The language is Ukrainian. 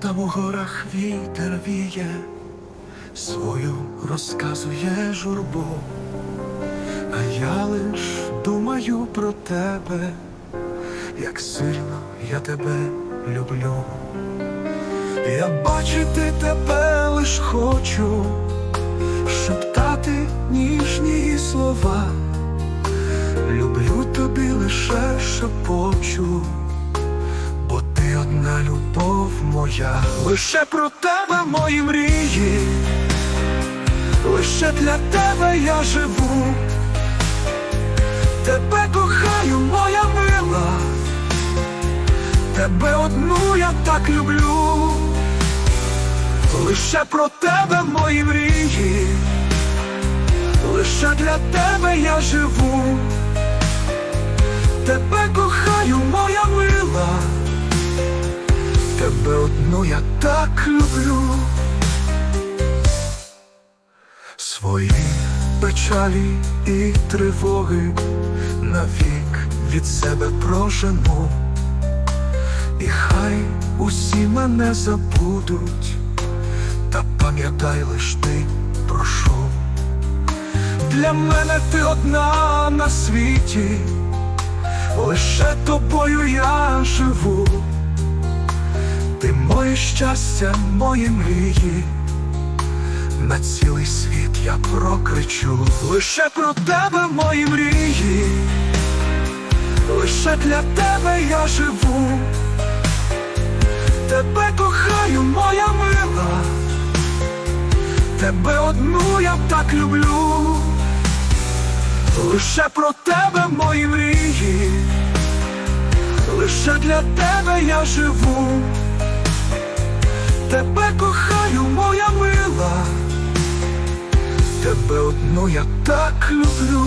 там у горах вітер віє, свою розказує журбу, а я лиш думаю про тебе, як сильно я тебе люблю. Я бачити тебе лиш хочу, шептати ніжні слова. Люблю тобі лише шепочу, моя, лише про тебе мої мрії, лише для тебе я живу, тебе кохаю, моя мила, тебе одну я так люблю, лише про тебе мої мрії, лише для тебе я живу. Тебе кохаю, моя тебе я так люблю. Свої печалі і тривоги навік від себе прожену, і хай усі мене забудуть, та пам'ятай лиш ти прошу. Для мене ти одна на світі лише тобою я живу, щастя, мої мрії, на цілий світ я прокричу, лише про тебе мої мрії, лише для тебе я живу, тебе кохаю, моя мила, тебе одну я так люблю. Лише про тебе мої мрії, лише для тебе я живу, тебе кохаю, моя мила, тебе одну я так люблю.